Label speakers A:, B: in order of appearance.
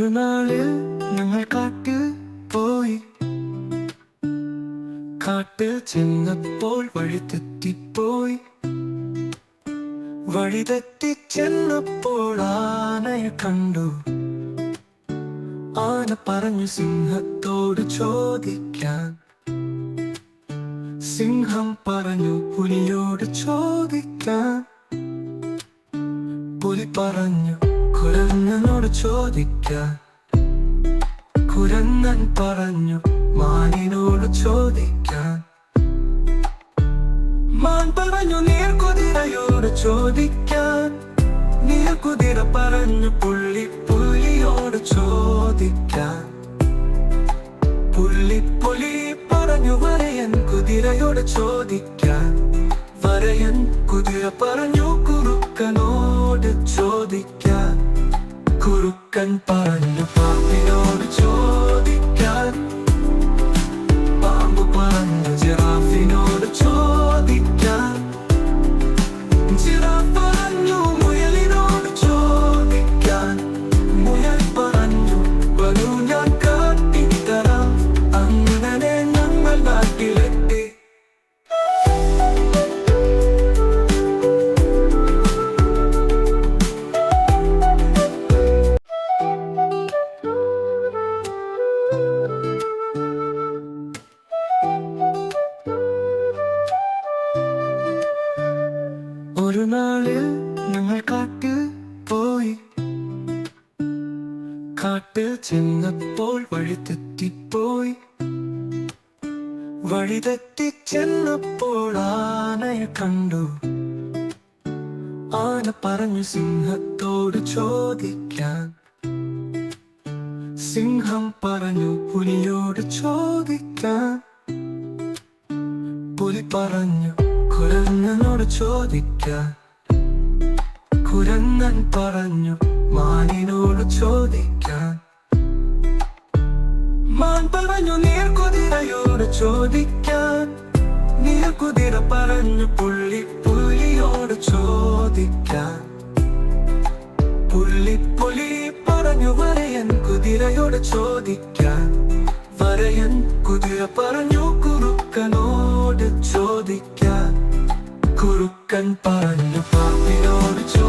A: ഒരു നാളിൽ ഞങ്ങൾ കാട്ടിൽ പോയി. കാട്ടിൽ ചെന്നപ്പോൾ വഴി തെറ്റിപ്പോയി. വഴി തെറ്റി ചെന്നപ്പോൾ ആനയെ കണ്ടു. ആന പറഞ്ഞു സിംഹത്തോട് ചോദിക്കാൻ സിംഹം പറഞ്ഞു പുലിയോട് ചോദിക്കാൻ പുലി പറഞ്ഞു കുരങ്ങനോട് ചോദിക്കാൻ കുരങ്ങൻ പറഞ്ഞു മാനിനോട് ചോദിക്കാൻ മാൻ പറഞ്ഞു നീർക്കുതിരയോട് ചോദിക്കാൻ നീർക്കുതിര പറഞ്ഞു പുള്ളി പുലിയോട് ചോദിക്കാൻ പുള്ളി പുലി പറഞ്ഞു വരയൻ കുതിരയോട് ചോദിക്കാൻ വരയൻ കുതിര പറഞ്ഞു കുറുക്കനോട് ചോദിക്കാൻ കുറുക്കൻ പറഞ്ഞു പാമ്പിനോട് ചോദിക്കാൻ ഒരു നാളിൽ ഞങ്ങൾ കാട്ടിൽ പോയി. കാട്ടിൽ ചെന്നപ്പോൾ വഴി തെറ്റിപ്പോയി. വഴി തെറ്റി ചെന്നപ്പോൾ ആനയെ കണ്ടു. ആന പറഞ്ഞു സിംഹത്തോട് ചോദിക്കാൻ. സിംഹം പറഞ്ഞു പുലിയോട് ചോദിക്കാൻ. പുലി പറഞ്ഞു കുരങ്ങനോട് ചോദിക്കാൻ കുരങ്ങൻ പറഞ്ഞു മാനിനോട് ചോദിക്കാൻ മാൻ പറഞ്ഞു നീർക്കുതിരയോട് ചോദിക്കാൻ നീർക്കുതിര പറഞ്ഞു പുള്ളി പുലിയോട് ചോദിക്കാൻ പുള്ളി പുലി പറഞ്ഞു വരയൻ കുതിരയോട് ചോദിക്കാൻ വരയൻ കുതിര പറഞ്ഞു കുറുക്കൻ പറഞ്ഞു പാമ്പിനോട് ചോ